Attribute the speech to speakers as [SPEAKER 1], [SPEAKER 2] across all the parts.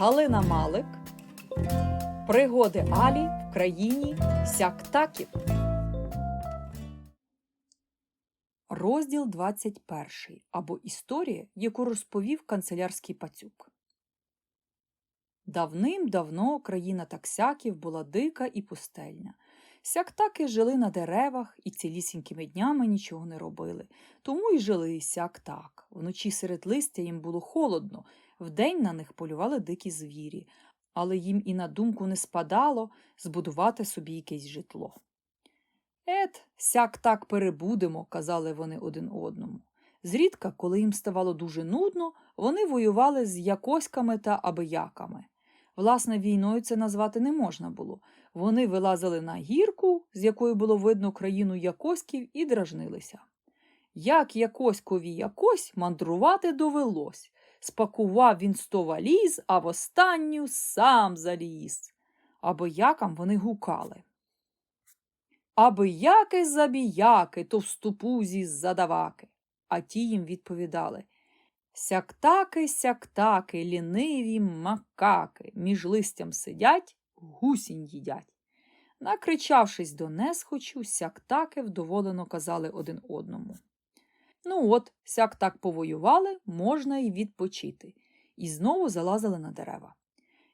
[SPEAKER 1] Галина Малик. Пригоди Алі в країні сяктаків. Розділ 21. Або історія, яку розповів канцелярський пацюк. Давним-давно країна таксяків була дика і пустельня. Сяктаки жили на деревах і цілісінькими днями нічого не робили. Тому й жили сяк-так. Вночі серед листя їм було холодно, вдень на них полювали дикі звірі, але їм і на думку не спадало збудувати собі якесь житло. Ет, сяк так перебудемо, казали вони один одному. Зрідка, коли їм ставало дуже нудно, вони воювали з якоськами та абияками. Власне, війною це назвати не можна було. Вони вилазили на гірку, з якої було видно країну якоськів, і дражнилися. Як якоськові якось мандрувати довелось. Спакував він сто валіз, а в останню сам заліз. Або якам вони гукали. Аби яки забіяки, то вступузі задаваки. А ті їм відповідали Сяктаки, сяктаки, ліниві макаки, між листям сидять, гусінь їдять. Накричавшись до несхочу, сяктаки вдоволено казали один одному. Ну от, сяк так повоювали, можна й відпочити. І знову залазили на дерева.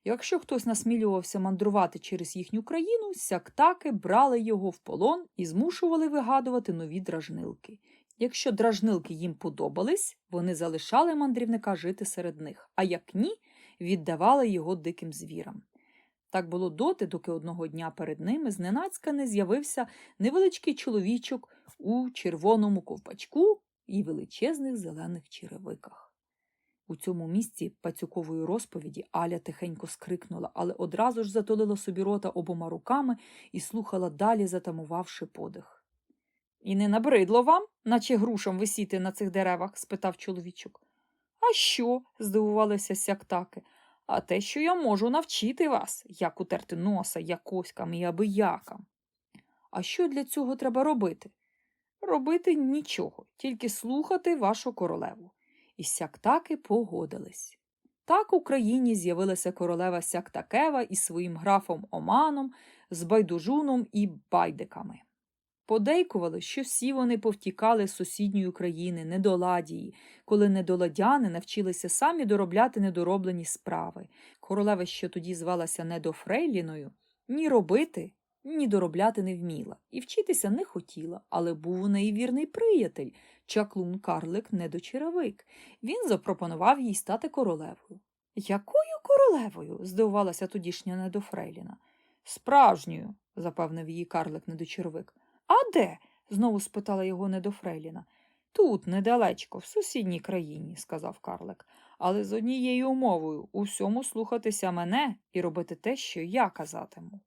[SPEAKER 1] Якщо хтось насмілювався мандрувати через їхню країну, сяктаки брали його в полон і змушували вигадувати нові дражнилки. Якщо дражнилки їм подобались, вони залишали мандрівника жити серед них, а як ні, віддавали його диким звірам. Так було доти, доки одного дня перед ними зненацька не з'явився невеличкий чоловічок у червоному ковпачку і величезних зелених черевиках. У цьому місці пацюкової розповіді Аля тихенько скрикнула, але одразу ж затулила собі рота обома руками і слухала далі, затамувавши подих. І не набридло вам, наче грушам висіти на цих деревах? спитав чоловічок. А що? здивувалися сяктаки. А те, що я можу навчити вас, як утерти носа якоськам і абиякам. А що для цього треба робити? Робити нічого, тільки слухати вашу королеву. І сяктаки погодились. Так у країні з'явилася королева Сяктакева із своїм графом Оманом, з байдужуном і байдиками. Подейкували, що всі вони повтікали з сусідньої країни, недоладії, коли недоладяни навчилися самі доробляти недороблені справи. Королева, що тоді звалася недофрейліною, ні робити, ні доробляти не вміла, і вчитися не хотіла, але був у неї вірний приятель, чаклун карлик недочеровик. Він запропонував їй стати королевою. Якою королевою? здивувалася тодішня недофрейліна. Справжньою, запевнив її карлик недочеровик. А де? знову спитала його недофрейліна. Тут, недалечко, в сусідній країні, сказав карлик, але з однією умовою усьому слухатися мене і робити те, що я казатиму.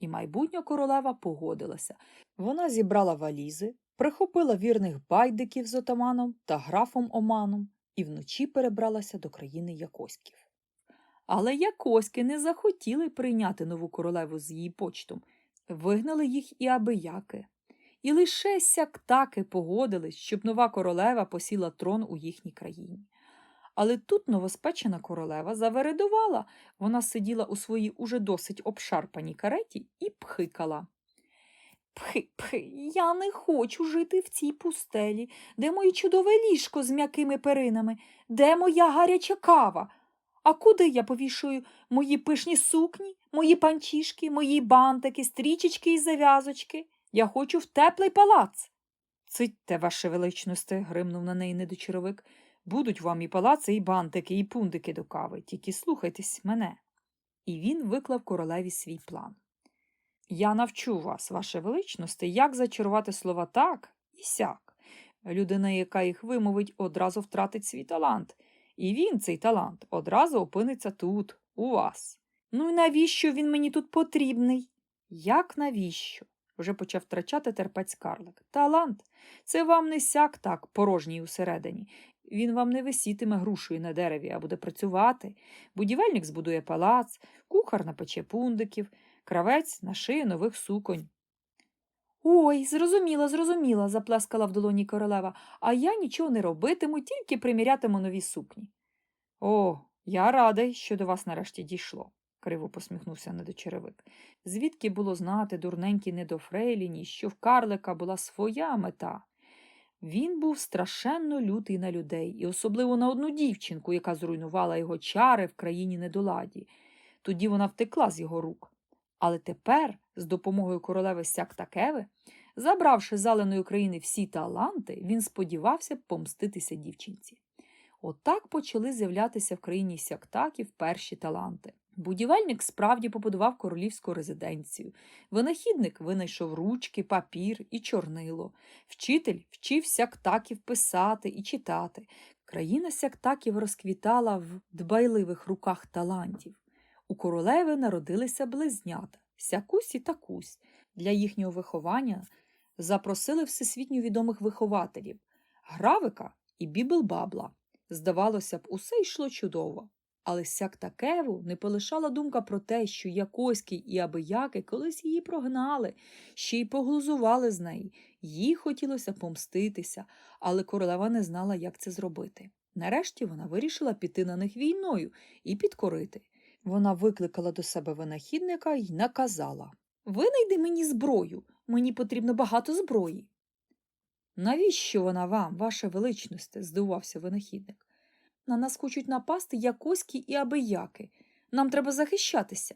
[SPEAKER 1] І майбутня королева погодилася. Вона зібрала валізи, прихопила вірних байдиків з отаманом та графом Оманом і вночі перебралася до країни Якоськів. Але Якоськи не захотіли прийняти нову королеву з її почтом, вигнали їх і абияки. І лише сяктаки погодились, щоб нова королева посіла трон у їхній країні. Але тут новоспечена королева завередувала, вона сиділа у своїй уже досить обшарпаній кареті і пхикала. Пхи, пхи, я не хочу жити в цій пустелі, де моє чудове ліжко з м'якими перинами, де моя гаряча кава. А куди я повішую мої пишні сукні, мої панчішки, мої бантики, стрічечки і зав'язочки? Я хочу в теплий палац. Цитьте, ваше величносте, гримнув на неї недочаровик. Будуть вам і палаци, і бантики, і пундики до кави, тільки слухайтесь мене. І він виклав королеві свій план. Я навчу вас, ваше величносте, як зачарувати слова так і сяк. Людина, яка їх вимовить, одразу втратить свій талант, і він, цей талант, одразу опиниться тут, у вас. Ну і навіщо він мені тут потрібний? Як навіщо? вже почав втрачати терпець карлик. Талант це вам не сяк так, порожній усередині. Він вам не висітиме грушею на дереві, а буде працювати. Будівельник збудує палац, кухар напече пундиків, кравець нашиє нових суконь. Ой, зрозуміла, зрозуміла, заплескала в долоні королева, а я нічого не робитиму, тільки примірятиму нові сукні. О, Я радий, що до вас нарешті дійшло, криво посміхнувся недочеревик. Звідки було знати дурненькій недофрейліні, що в карлика була своя мета. Він був страшенно лютий на людей, і особливо на одну дівчинку, яка зруйнувала його чари в країні недоладі. Тоді вона втекла з його рук. Але тепер, з допомогою королеви Сяктакеви, забравши з заленої країни всі таланти, він сподівався помститися дівчинці. Отак почали з'являтися в країні сяктаків перші таланти. Будівельник справді побудував королівську резиденцію. Винахідник винайшов ручки, папір і чорнило. Вчитель вчив сяктаків писати і читати. Країна сяктаків розквітала в дбайливих руках талантів. У королеви народилися близнята сякусь і такусь. Для їхнього виховання запросили всесвітньо відомих вихователів Гравика і Бібелбабла. Здавалося б, усе йшло чудово. Але Сяктакеву не полишала думка про те, що Якоський і Абияки колись її прогнали, ще й поглузували з неї. Їй хотілося помститися, але королева не знала, як це зробити. Нарешті вона вирішила піти на них війною і підкорити. Вона викликала до себе винахідника і наказала Винайди мені зброю, мені потрібно багато зброї. Навіщо вона вам, ваша величність? здивувався винахідник. На нас хочуть напасти якоські і абияки. Нам треба захищатися.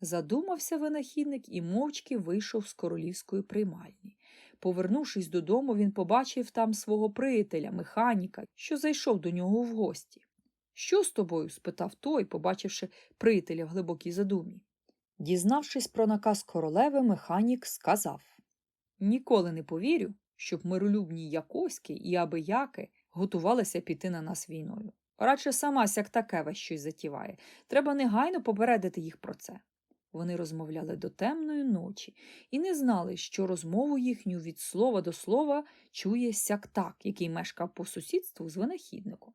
[SPEAKER 1] Задумався винахідник і мовчки вийшов з королівської приймальні. Повернувшись додому, він побачив там свого приятеля, механіка, що зайшов до нього в гості. Що з тобою? спитав той, побачивши приятеля в глибокій задумі. Дізнавшись про наказ королеви, механік сказав Ніколи не повірю, щоб миролюбні якоськи і абияки готувалися піти на нас війною. Радше сама Сяктакева щось затіває. Треба негайно попередити їх про це. Вони розмовляли до темної ночі і не знали, що розмову їхню від слова до слова чує сяктак, який мешкав по сусідству з винахідником.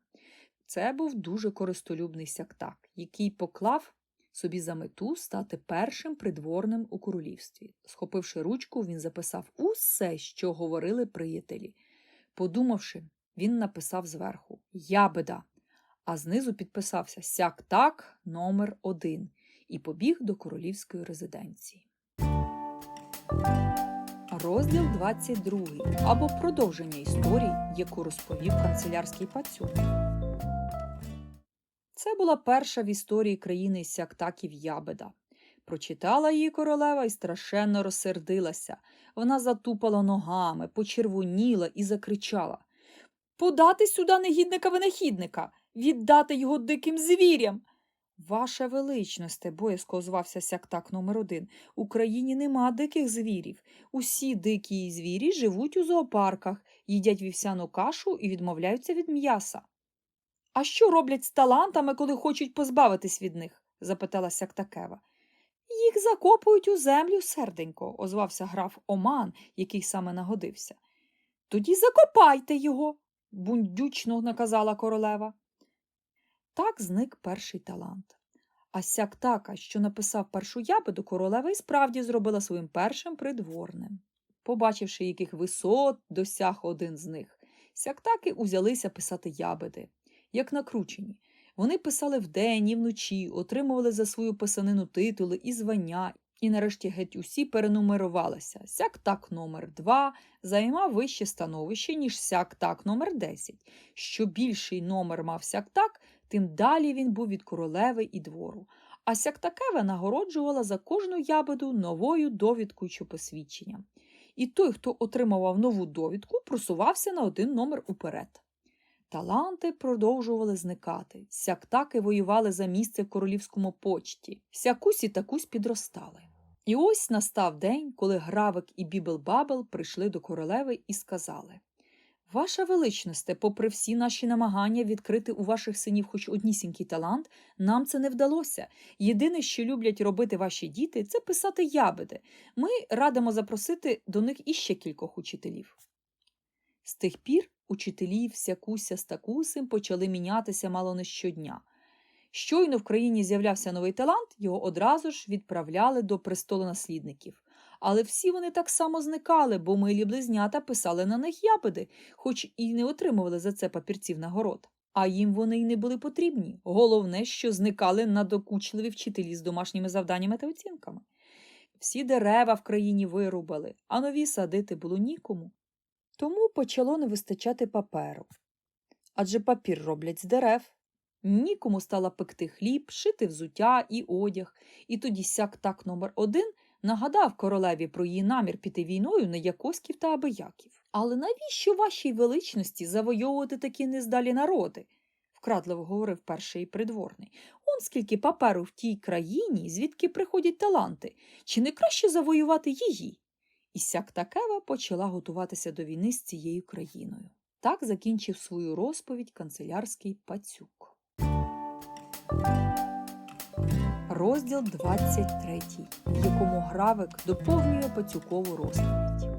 [SPEAKER 1] Це був дуже користолюбний сяктак, який поклав собі за мету стати першим придворним у королівстві. Схопивши ручку, він записав усе, що говорили приятелі. Подумавши, він написав зверху Ябеда, а знизу підписався Сяк-так номер один і побіг до королівської резиденції. Розділ 22 або продовження історії, яку розповів канцелярський пацюк. Це була перша в історії країни сяктаків Ябеда. Прочитала її королева і страшенно розсердилася. Вона затупала ногами, почервоніла і закричала Подати сюди негідника винахідника, віддати його диким звірям. Ваша величносте, боязко озвався сяктак номер один. У країні нема диких звірів. Усі дикі звірі живуть у зоопарках, їдять вівсяну кашу і відмовляються від м'яса. А що роблять з талантами, коли хочуть позбавитись від них? запитала Сяктакева. Їх закопують у землю, серденько, озвався граф Оман, який саме нагодився. Тоді закопайте його, бундючно наказала королева. Так зник перший талант. А сяктака, що написав першу ябеду, королева і справді зробила своїм першим придворним. Побачивши, яких висот досяг один з них, сяктаки узялися писати ябеди, як накручені. Вони писали вдень і вночі, отримували за свою писанину титули і звання, і нарешті геть усі перенумерувалися. Сяк-так номер 2 займав вище становище, ніж сяк-так номер 10. Що більший номер мав сяк-так, тим далі він був від королеви і двору. А сяктакева нагороджувала за кожну ябеду новою довідкою чи посвідченням. І той, хто отримував нову довідку, просувався на один номер уперед. Таланти продовжували зникати, сяктаки воювали за місце в королівському почті, сякусь і такусь підростали. І ось настав день, коли Гравик і Бібел-Бабел прийшли до королеви і сказали Ваша величносте, попри всі наші намагання відкрити у ваших синів хоч однісінький талант, нам це не вдалося. Єдине, що люблять робити ваші діти, це писати ябеди. Ми радимо запросити до них іще кількох учителів. З тих пір учителі всякуся з почали мінятися мало не щодня. Щойно в країні з'являвся новий талант, його одразу ж відправляли до престолонаслідників. Але всі вони так само зникали, бо милі близнята писали на них ябеди, хоч і не отримували за це папірців нагород. А їм вони й не були потрібні. Головне, що зникали надокучливі вчителі з домашніми завданнями та оцінками. Всі дерева в країні вирубали, а нові садити було нікому. Тому почало не вистачати паперу. Адже папір роблять з дерев. Нікому стало пекти хліб, шити взуття і одяг, і тоді сяк так номер один нагадав королеві про її намір піти війною на Якоськів та Абияків. Але навіщо вашій величності завойовувати такі нездалі народи? вкрадливо говорив перший придворний. Он скільки паперу в тій країні, звідки приходять таланти, чи не краще завоювати її? І сяк такева почала готуватися до війни з цією країною. Так закінчив свою розповідь канцелярський пацюк. Розділ 23, в якому гравик доповнює пацюкову розповідь.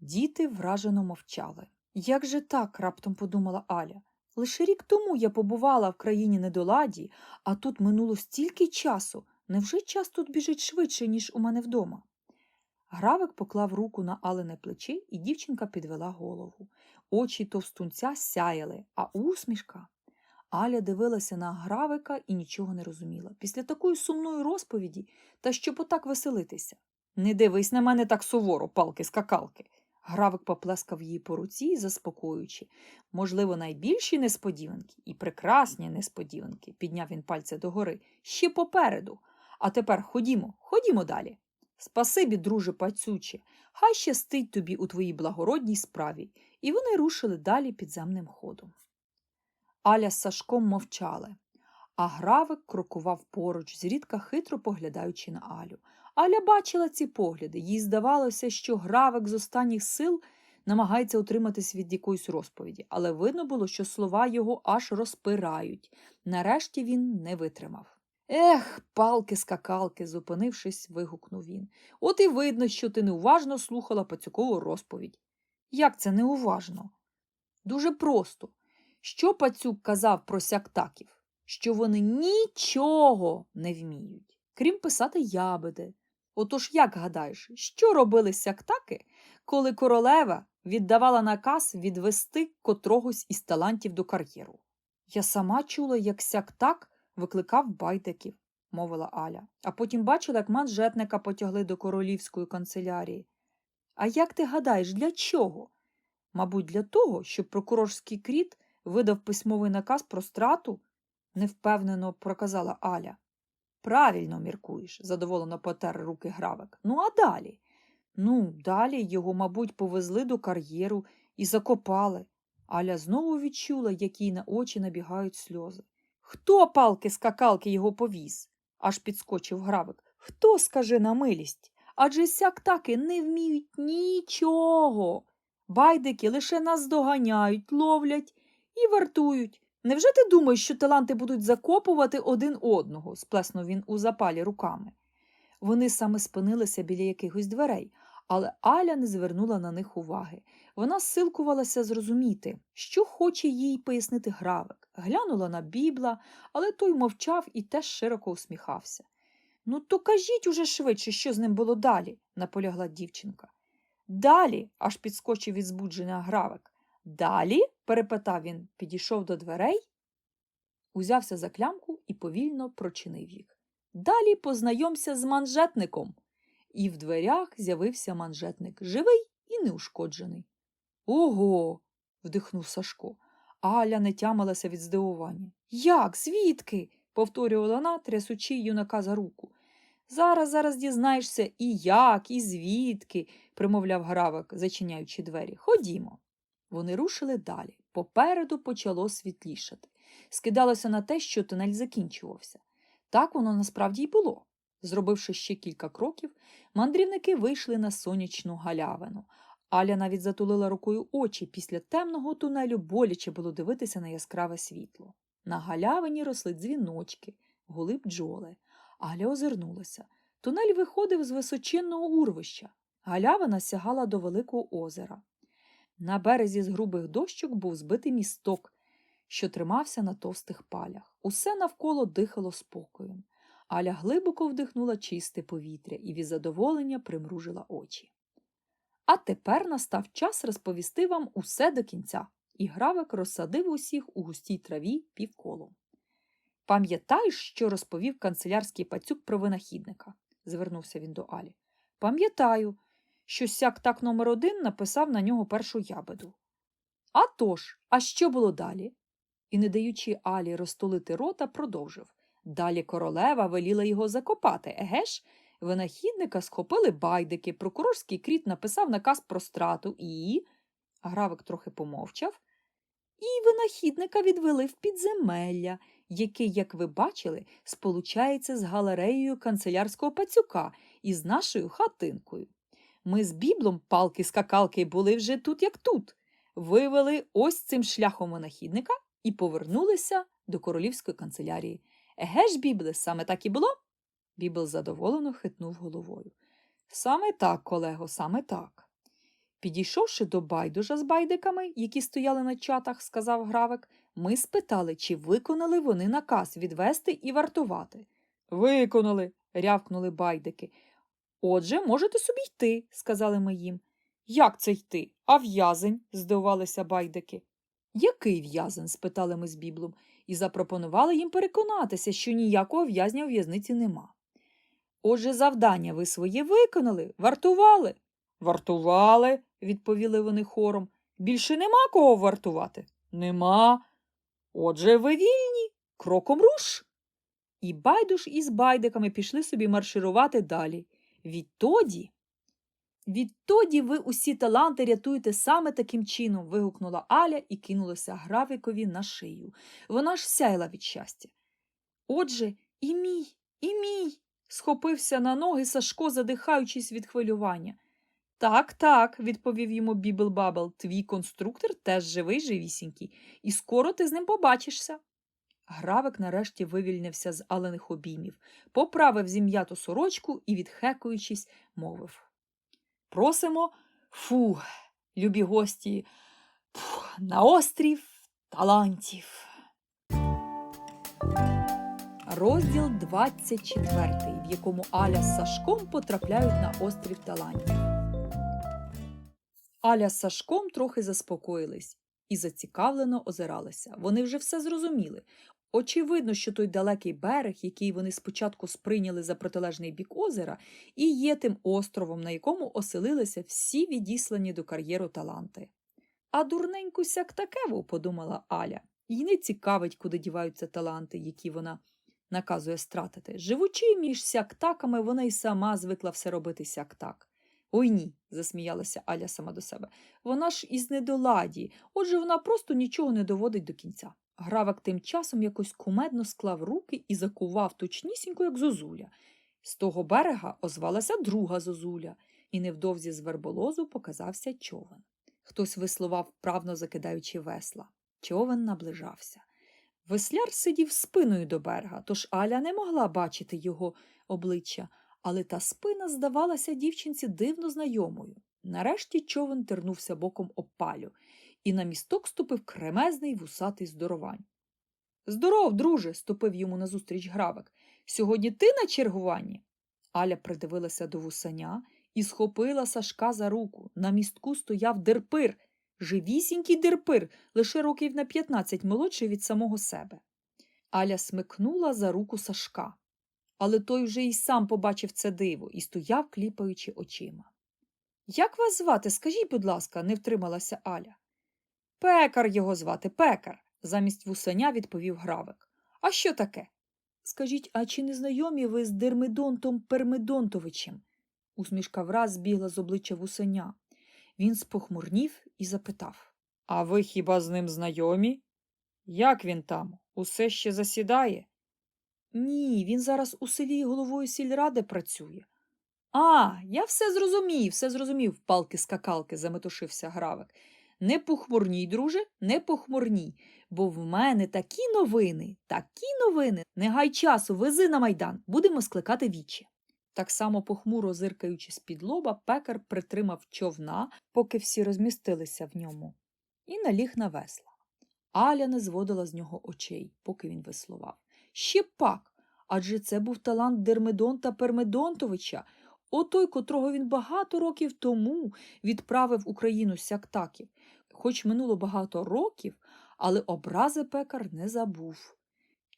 [SPEAKER 1] Діти вражено мовчали. Як же так? раптом подумала Аля. Лише рік тому я побувала в країні недоладі, а тут минуло стільки часу. Невже час тут біжить швидше, ніж у мене вдома? Гравик поклав руку на Алене плече, і дівчинка підвела голову. Очі товстунця сяяли, а усмішка. Аля дивилася на гравика і нічого не розуміла. Після такої сумної розповіді, та щоб отак веселитися. Не дивись на мене так суворо, палки-скакалки. Гравик поплескав її по руці, заспокоюючи. Можливо, найбільші несподіванки і прекрасні несподіванки, підняв він пальця догори, ще попереду. А тепер ходімо, ходімо далі. Спасибі, друже пацюче, хай щастить тобі у твоїй благородній справі. І вони рушили далі підземним ходом. Аля з Сашком мовчали, а гравик крокував поруч, зрідка хитро поглядаючи на Алю. Аля бачила ці погляди, їй здавалося, що гравик з останніх сил намагається утриматись від якоїсь розповіді, але видно було, що слова його аж розпирають. Нарешті він не витримав. Ех, палки-скакалки, зупинившись, вигукнув він. От і видно, що ти неуважно слухала пацюкову розповідь. Як це неуважно? Дуже просто. Що пацюк казав про сяктаків? Що вони нічого не вміють, крім писати ябеди. Отож, як гадаєш, що робили сяктаки, коли королева віддавала наказ відвести котрогось із талантів до кар'єру? Я сама чула, як сяктак викликав байдиків, мовила Аля, а потім бачила, як манжетника потягли до королівської канцелярії. А як ти гадаєш, для чого? Мабуть, для того, щоб прокурорський кріт видав письмовий наказ про страту, невпевнено проказала Аля. Правильно міркуєш, задоволено потер руки гравик. Ну, а далі? Ну, далі його, мабуть, повезли до кар'єру і закопали. Аля знову відчула, як їй на очі набігають сльози. Хто палки-скакалки його повіз? аж підскочив гравик. Хто, скажи на милість? Адже сяк таки не вміють нічого. Байдики лише нас доганяють, ловлять і вартують. Невже ти думаєш, що таланти будуть закопувати один одного? сплеснув він у запалі руками. Вони саме спинилися біля якихось дверей, але Аля не звернула на них уваги. Вона силкувалася зрозуміти, що хоче їй пояснити гравик. Глянула на бібла, але той мовчав і теж широко усміхався. Ну, то кажіть уже швидше, що з ним було далі, наполягла дівчинка. Далі, аж підскочив від збудження гравик. Далі? Перепитав він, підійшов до дверей, узявся за клямку і повільно прочинив їх. Далі познайомся з манжетником. І в дверях з'явився манжетник, живий і неушкоджений. Ого. вдихнув Сашко. Аля не тямилася від здивування. Як? Звідки? повторювала вона, трясучи юнака за руку. Зараз, зараз дізнаєшся і як, і звідки, примовляв гравик, зачиняючи двері. Ходімо. Вони рушили далі. Попереду почало світлішати. Скидалося на те, що тунель закінчувався. Так воно насправді й було. Зробивши ще кілька кроків, мандрівники вийшли на сонячну галявину. Аля навіть затулила рукою очі після темного тунелю боляче було дивитися на яскраве світло. На галявині росли дзвіночки, гули бджоли. Аля озирнулася. Тунель виходив з височинного урвища. Галявина сягала до великого озера. На березі з грубих дощок був збитий місток, що тримався на товстих палях. Усе навколо дихало спокоєм. Аля глибоко вдихнула чисте повітря і від задоволення примружила очі. А тепер настав час розповісти вам усе до кінця, і гравик розсадив усіх у густій траві півколом. Пам'ятаєш, що розповів канцелярський пацюк про винахідника? звернувся він до Алі. Пам'ятаю, що сяк так номер один написав на нього першу ябеду. «А тож, а що було далі? І, не даючи Алі розтулити рота, продовжив. Далі королева веліла його закопати, еге ж? Винахідника схопили байдики, прокурорський кріт написав наказ про страту і. Гравик трохи помовчав. І винахідника відвели в підземелля, який, як ви бачили, сполучається з галереєю канцелярського пацюка і з нашою хатинкою. Ми з біблом палки-скакалки були вже тут, як тут. Вивели ось цим шляхом винахідника і повернулися до королівської канцелярії. Еге ж, бібле, саме так і було? Бібл задоволено хитнув головою. Саме так, колего, саме так. Підійшовши до байдужа з байдиками, які стояли на чатах, сказав гравик, ми спитали, чи виконали вони наказ відвести і вартувати. Виконали, рявкнули байдики. Отже, можете собі йти, сказали ми їм. Як це йти? А в'язень? здивувалися байдики. Який в'язень? спитали ми з біблом, і запропонували їм переконатися, що ніякого в'язня у в'язниці нема. Отже, завдання ви своє виконали, вартували. Вартували, відповіли вони хором. Більше нема кого вартувати? Нема. Отже, ви вільні, кроком руш. І байдуш із байдиками пішли собі марширувати далі. Відтоді. Відтоді ви усі таланти рятуєте саме таким чином. вигукнула Аля і кинулася гравикові на шию. Вона ж сяяла від щастя. Отже, і мій, і мій. схопився на ноги Сашко, задихаючись від хвилювання. Так, так, відповів йому Бібл Бабл, твій конструктор теж живий живісінький, і скоро ти з ним побачишся. Гравик нарешті вивільнився з алених обіймів, поправив зім'яту сорочку і, відхекуючись, мовив Просимо, фу, любі гості, фу, на острів талантів. Розділ 24, в якому Аля з Сашком потрапляють на острів талантів. Аля з Сашком трохи заспокоїлись і зацікавлено озиралися. Вони вже все зрозуміли. Очевидно, що той далекий берег, який вони спочатку сприйняли за протилежний бік озера, і є тим островом, на якому оселилися всі відіслані до кар'єру таланти. А дурненьку сяк такеву, подумала Аля, їй не цікавить, куди діваються таланти, які вона наказує стратити. Живучи між сяктаками, вона й сама звикла все робити сяк-так. Ой ні, засміялася Аля сама до себе. Вона ж із недоладі, отже вона просто нічого не доводить до кінця. Гравак тим часом якось кумедно склав руки і закував точнісінько, як зозуля. З того берега озвалася друга зозуля, і невдовзі з верболозу показався човен. Хтось веслував, вправно закидаючи весла. Човен наближався. Весляр сидів спиною до берега, тож Аля не могла бачити його обличчя, але та спина здавалася дівчинці дивно знайомою. Нарешті човен тернувся боком об палю, і на місток ступив кремезний вусатий здоровань. Здоров, друже, ступив йому назустріч гравик. Сьогодні ти на чергуванні? Аля придивилася до вусаня і схопила Сашка за руку. На містку стояв дерпир, живісінький дерпир, лише років на 15 молодший від самого себе. Аля смикнула за руку Сашка. Але той вже й сам побачив це диво і стояв, кліпаючи очима. Як вас звати? Скажіть, будь ласка, не втрималася Аля. Пекар його звати, пекар, замість вусеня відповів гравик. А що таке? Скажіть, а чи не знайомі ви з Дермидонтом Пермидонтовичем? Усмішка враз збігла з обличчя вусеня. Він спохмурнів і запитав А ви хіба з ним знайомі? Як він там? Усе ще засідає? Ні, він зараз у селі головою сільради працює. А, я все зрозумів, все зрозумів, палки скакалки, заметушився гравик. Не похмурній, друже, не похмурній, бо в мене такі новини, такі новини. Не гай часу, вези на майдан, будемо скликати вічі. Так само похмуро зиркаючи з-під лоба, пекар притримав човна, поки всі розмістилися в ньому, і наліг на весла. Аля не зводила з нього очей, поки він веслував. Ще пак, адже це був талант Дермедонта Пермедонтовича, отой, котрого він багато років тому відправив Україну сяктаків. Хоч минуло багато років, але образи пекар не забув.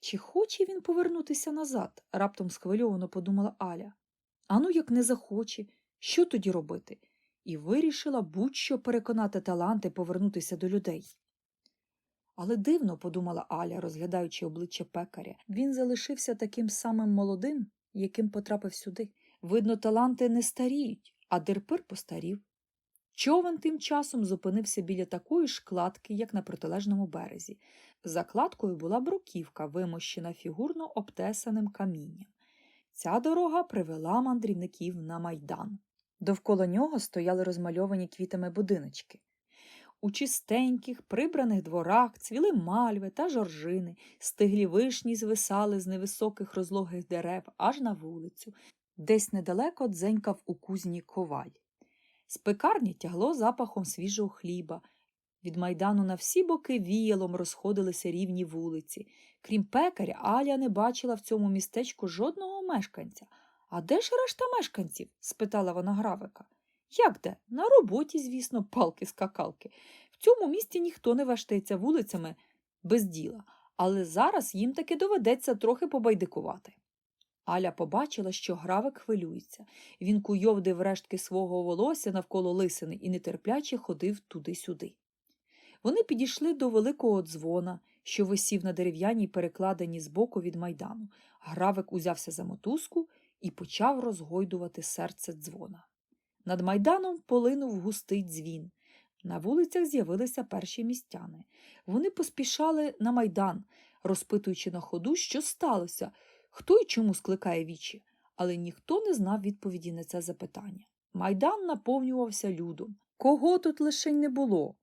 [SPEAKER 1] Чи хоче він повернутися назад? раптом схвильовано подумала Аля. Ану, як не захоче, що тоді робити? І вирішила будь-що переконати таланти повернутися до людей. Але дивно, подумала Аля, розглядаючи обличчя пекаря, він залишився таким самим молодим, яким потрапив сюди. Видно, таланти не старіють, а дерпир постарів. Човен тим часом зупинився біля такої ж кладки, як на протилежному березі. За кладкою була бруківка, вимощена фігурно обтесаним камінням. Ця дорога привела мандрівників на майдан. Довкола нього стояли розмальовані квітами будиночки. У чистеньких, прибраних дворах цвіли мальви та жоржини, стиглі вишні звисали з невисоких розлогих дерев аж на вулицю. Десь недалеко дзенькав у кузні коваль. З пекарні тягло запахом свіжого хліба. Від майдану на всі боки віялом розходилися рівні вулиці. Крім пекаря, Аля не бачила в цьому містечку жодного мешканця. А де ж решта мешканців? спитала вона гравика. Як де? На роботі, звісно, палки-скакалки. В цьому місті ніхто не вештається вулицями без діла, але зараз їм таки доведеться трохи побайдикувати. Аля побачила, що гравик хвилюється. Він куйовдив рештки свого волосся навколо лисини і нетерпляче ходив туди-сюди. Вони підійшли до великого дзвона, що висів на дерев'яній перекладині збоку від майдану. Гравик узявся за мотузку і почав розгойдувати серце дзвона. Над майданом полинув густий дзвін. На вулицях з'явилися перші містяни. Вони поспішали на майдан, розпитуючи на ходу, що сталося, хто й чому скликає вічі, але ніхто не знав відповіді на це запитання. Майдан наповнювався людом. Кого тут лишень не було?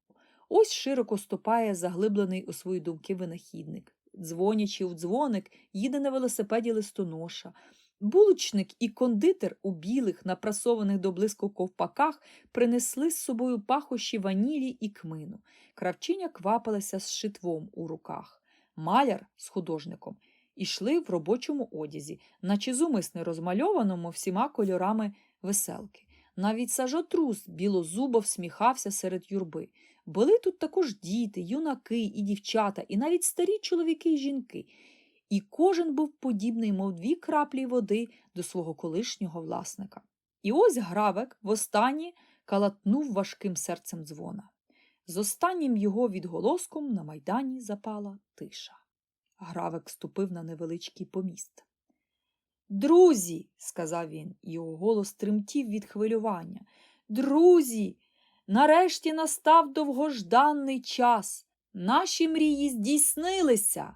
[SPEAKER 1] Ось широко ступає заглиблений у свої думки винахідник. Дзвонячи у дзвоник, їде на велосипеді листоноша. Булочник і кондитер у білих, напрасованих до блиску ковпаках принесли з собою пахощі ванілі і кмину. Кравчиня квапилася з шитвом у руках. Маляр з художником ішли в робочому одязі, наче зумисне розмальованому всіма кольорами веселки. Навіть сажотрус білозубо всміхався серед юрби. Були тут також діти, юнаки і дівчата, і навіть старі чоловіки й жінки. І кожен був подібний, мов дві краплі води до свого колишнього власника. І ось гравек востаннє калатнув важким серцем дзвона. З останнім його відголоском на майдані запала тиша. Гравик ступив на невеличкий поміст. Друзі, сказав він, його голос тремтів від хвилювання. Друзі, нарешті настав довгожданий час. Наші мрії здійснилися.